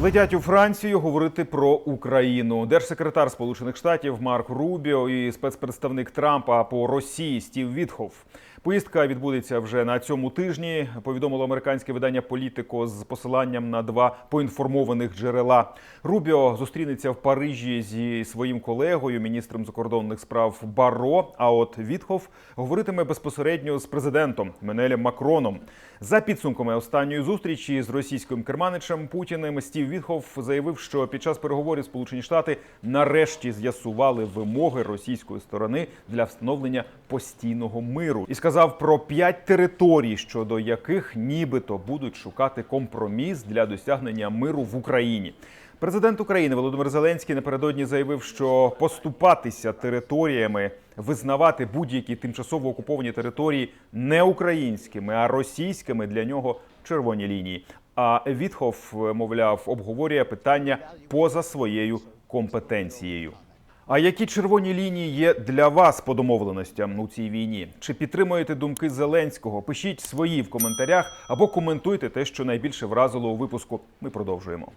Летять у Францію говорити про Україну. Держсекретар Сполучених Штатів Марк Рубіо і спецпредставник Трампа по Росії Стів Вітхов. Поїздка відбудеться вже на цьому тижні. Повідомило американське видання Політико з посиланням на два поінформованих джерела. Рубіо зустрінеться в Парижі зі своїм колегою, міністром закордонних справ Барро. А от Вітхов говоритиме безпосередньо з президентом Менелем Макроном. За підсумками останньої зустрічі з російським керманичем Путіним Стів Вітхов заявив, що під час переговорів Сполучені Штати нарешті з'ясували вимоги російської сторони для встановлення постійного миру і сказав про п'ять територій, щодо яких нібито будуть шукати компроміс для досягнення миру в Україні. Президент України Володимир Зеленський напередодні заявив, що поступатися територіями, визнавати будь-які тимчасово окуповані території не українськими, а російськими для нього червоні лінії. А Вітхов, мовляв, обговорює питання поза своєю компетенцією. А які червоні лінії є для вас по домовленостям у цій війні? Чи підтримуєте думки Зеленського? Пишіть свої в коментарях або коментуйте те, що найбільше вразило у випуску. Ми продовжуємо.